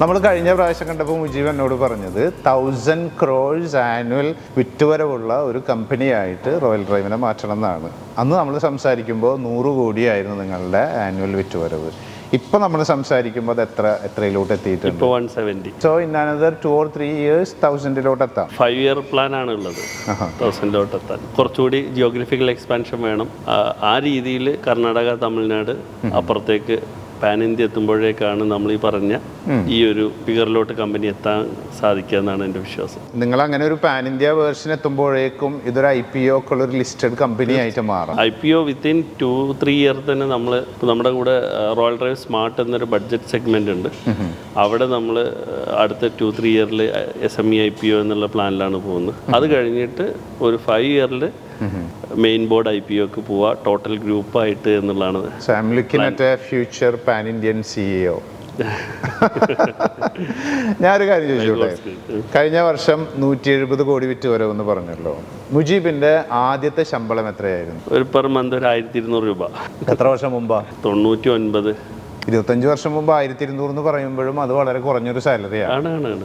നമ്മൾ കഴിഞ്ഞ പ്രാവശ്യം കണ്ടപ്പോൾ മുജീബ് എന്നോട് പറഞ്ഞത് തൗസൻഡ് ക്രോഴ്സ് ആനുവൽ വിറ്റുവരവുള്ള ഒരു കമ്പനിയായിട്ട് റോയൽ ഡ്രൈവിനെ മാറ്റണം എന്നാണ്. അന്ന് നമ്മൾ സംസാരിക്കുമ്പോൾ നൂറ് കോടിയായിരുന്നു നിങ്ങളുടെ ആനുവൽ വിറ്റുവരവ്. ഇപ്പൊ നമ്മൾ സംസാരിക്കുമ്പോൾ അത് എത്ര എത്രയിലോട്ട് എത്തിയിട്ടുണ്ട്? One seventy so in another two or three years തൗസൻഡിലോട്ട് എത്താം. ഫൈവ് ഇയർ പ്ലാൻ ആണ് ഉള്ളത്. തൗസൻഡിലോട്ട് എത്താൻ. കുറച്ചുകൂടി ജിയോഗ്രഫിക്കൽ എക്സ്പാൻഷൻ വേണം. ആ രീതിയിൽ കർണാടക തമിഴ്നാട് അപ്പുറത്തേക്ക് പാൻ ഇന്ത്യ എത്തുമ്പോഴേക്കാണ് നമ്മൾ ഈ പറഞ്ഞ ഈ ഒരു ഫിഗറിലോട്ട് കമ്പനി എത്താൻ സാധിക്കുക എന്നാണ് എന്റെ വിശ്വാസം. നിങ്ങൾ അങ്ങനെ ഒരു പാൻ ഇന്ത്യ വേർഷൻ എത്തുമ്പോഴേക്കും ഇതൊരു ഐ പി ഒ ഒക്കെ ഒരു ലിസ്റ്റഡ് കമ്പനി ആയിട്ട് മാറും. I P O within two three year തന്നെ നമ്മൾ നമ്മുടെ കൂടെ റോയൽ ഡ്രൈവ് സ്മാർട്ട് എന്നൊരു ബഡ്ജറ്റ് സെഗ്മെന്റ് ഉണ്ട്. അവിടെ നമ്മൾ അടുത്ത ടു ത്രീ ഇയറിൽ S M E I P O എന്നുള്ള പ്ലാനിലാണ് പോകുന്നത്. അത് കഴിഞ്ഞിട്ട് ഒരു ഫൈവ് ഇയറിൽ മെയിൻ ബോർഡ് ഐ പി ഒക്കെ പോവുക ടോട്ടൽ ഗ്രൂപ്പായിട്ട് എന്നുള്ളതാണ് ഫ്യൂച്ചർ പാൻ ഇന്ത്യൻ സിഇഒ ഞാനൊരു കാര്യം ചോദിച്ചോട്ടെ? കഴിഞ്ഞ വർഷം നൂറ്റി എഴുപത് കോടി വിറ്റ് വരവെന്ന് പറഞ്ഞല്ലോ. മുജീബിന്റെ ആദ്യത്തെ ശമ്പളം എത്രയായിരുന്നു? ഒരു പെർ മന്ത് ഒരു ആയിരത്തി ഇരുന്നൂറ് രൂപ. എത്ര വർഷം മുമ്പാ? തൊണ്ണൂറ്റി ഒൻപത് ഇരുപത്തഞ്ച് വർഷം മുമ്പ് ആയിരത്തി ഇരുന്നൂറ് എന്ന് പറയുമ്പോഴും അത് വളരെ കുറഞ്ഞൊരു സാലറിയാണ്. ആണ് ആണ് ആണ്.